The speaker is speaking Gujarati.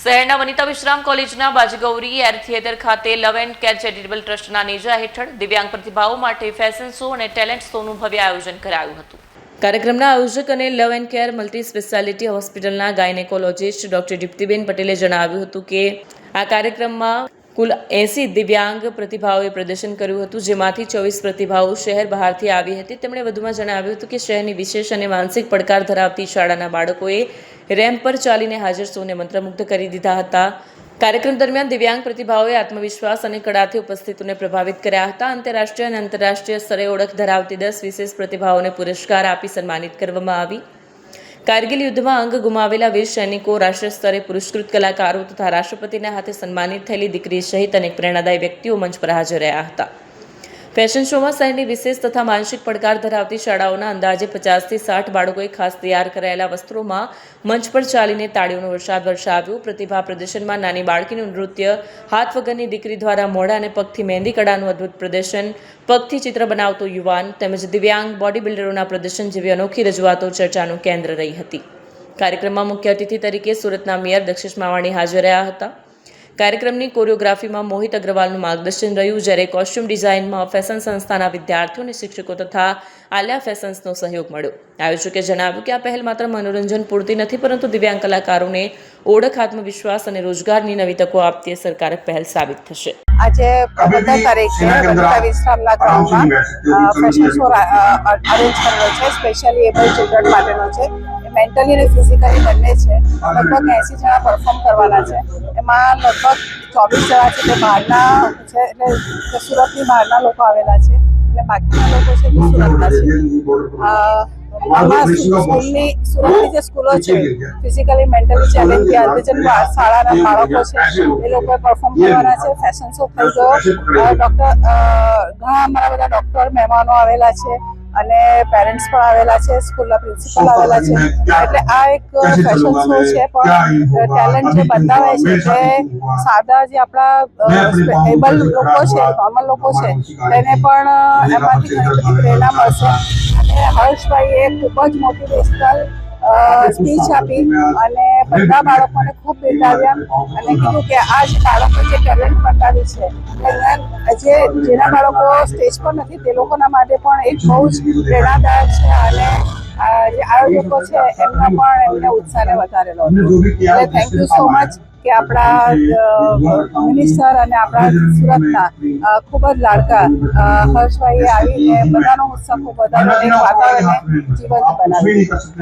શહેરના વનિતા વિશ્રામ કોલેજના બાજગૌરી એર થિયેટર ખાતે લવ એન્ડ કેર ચેરિટેબલ ટ્રસ્ટના નેજા હેઠળ દિવ્યાંગ પ્રતિભાઓ માટે ફેશન શો અને ટેલેન્ટ શોનું ભવ્ય આયોજન કરાયું હતું. કાર્યક્રમના આયોજક અને love and care multi speciality હોસ્પિટલના ગાયનેકોલોજીસ્ટ ડોક્ટર દીપ્તિબેન પટેલે જણાવ્યું હતું કે આ કાર્યક્રમમાં કુલ એંસી દિવ્યાંગ પ્રતિભાઓએ પ્રદર્શન કર્યું હતું, જેમાંથી ચોવીસ પ્રતિભાઓ શહેર બહારથી આવી હતી. તેમણે વધુમાં જણાવ્યું હતું કે શહેરની વિશેષ અને માનસિક પડકાર ધરાવતી શાળાના બાળકોએ રેમ્પ પર ચાલીને હાજર સૌને મંત્રમુગ્ધ કરી દીધા હતા. કાર્યક્રમ દરમિયાન દિવ્યાંગ પ્રતિભાઓએ આત્મવિશ્વાસ અને કળાથી ઉપસ્થિતોને પ્રભાવિત કર્યા હતા. આંતરરાષ્ટ્રીય અને આંતરરાષ્ટ્રીય સ્તરે ઓળખ ધરાવતી દસ વિશેષ પ્રતિભાઓને પુરસ્કાર આપી સન્માનિત કરવામાં આવી. કારગિલ યુદ્ધમાં અંગ ગુમાવેલા વીર સૈનિકો રાષ્ટ્રીય સ્તરે પુરસ્કૃત કલાકારો તથા રાષ્ટ્રપતિના હાથે સન્માનિત થયેલી દીકરી સહિત અનેક પ્રેરણાદાયી વ્યક્તિઓ મંચ પર હાજર રહ્યા હતા. ફેશન શોમાં શહેરની વિશેષ તથા માનસિક પડકાર ધરાવતી શાળાઓના અંદાજે પચાસથી સાઠ બાળકોએ ખાસ તૈયાર કરાયેલા વસ્ત્રોમાં મંચ પર ચાલીને તાળીઓનો વરસાદ વરસાવ્યો. પ્રતિભા પ્રદર્શનમાં નાની બાળકીનું નૃત્ય, હાથ વગરની દીકરી દ્વારા મોઢા અને પગથી મહેંદી કળાનું અદ્ભુત પ્રદર્શન, પગથી ચિત્ર બનાવતો યુવાન તેમજ દિવ્યાંગ બોડી બિલ્ડરોના પ્રદર્શન જેવી અનોખી રજૂઆતો ચર્ચાનું કેન્દ્ર રહી હતી. કાર્યક્રમમાં મુખ્ય અતિથિ તરીકે સુરતના મેયર દક્ષિષ માવાણી હાજર રહ્યા હતા. કાર્યક્રમની કોરિયોગ્રાફીમાં મોહિત અગ્રવાલનું માર્ગદર્શન રહ્યું, જ્યારે કોસ્ચ્યુમ ડિઝાઇનમાં ફેશન સંસ્થાના વિદ્યાર્થીઓ અને શિક્ષકો તથા આલિયા ફેશન્સનો સહયોગ મળ્યો. આયોજકે જણાવ્યું કે આ પહેલ માત્ર મનોરંજન પૂરતી નથી, પરંતુ દિવ્યાંગ કલાકારોને ઓળખ, આત્મવિશ્વાસ અને રોજગારની નવી તકો આપતી સરકારક પહેલ સાબિત થશે. આજે પંદર તારીખે વનિતા વિશ્રામના ગ્રાઉન્ડમાં ફેશન શો અરેન્જ કરેલો છે. સ્પેશિયલી એબલ ચિલ્ડ્રન માટેનો છે. એ મેન્ટલી અને ફિઝિકલી બંને છે. લગભગ એંસી જણા પરફોર્મ કરવાના છે. એમાં લગભગ ચોવીસ જણા છે. તે બહારના છે એટલે સુરતની બહારના લોકો આવેલા છે. એટલે બાકીના લોકો છે તે સુરતના છે. આમાં સ્કૂલની સુરતની જે સ્કૂલો છે ફિઝિકલી મેન્ટલી ચેલેન્જ અંધજન બા- શાળાના બાળકો છે એ લોકોએ પરફોર્મ કરવાના છે ફેશન શો થઈ ગયો. ડૉક્ટર ઘણા અમારા બધા ડૉક્ટર મહેમાનો આવેલા છે અને પેરેન્ટ્સ પણ આવેલા છે સ્કૂલના પ્રિન્સિપલ આવેલા છે. એટલે આ એક ફેશન શો છે? પણ ટેલેન્ટ જે બતાવે છે જે સાદા જે આપણા એબલ લોકો છે નોર્મલ લોકો છે તેને પણ એમાંથી પ્રેરણા મળશે. અને હર્ષભાઈએ ખૂબ જ મોટિવેશનલ સ્પીચ આપી અને બધા બાળકોને ખૂબ બિરદાવ્યા અને કીધું કે આ જ બાળકો જે ટેલેન્ટ બતાવી છે જે જેના બાળકો સ્ટેજ પર નથી, તે લોકોના માટે પણ એક બહુ જ પ્રેરણાદાયક છે અને જે આયોજકો છે, એમના પણ એમને ઉત્સાહને વધારેલો એટલે થેન્ક યુ સો મચ કે આપણા મિનિસ્ટર અને આપણા સુરતના ખૂબ જ લાડકા હર્ષભાઈએ આવીને બધાનો ઉત્સાહ ખૂબ વધારે વાતાવરણને જીવંત બનાવ્યું.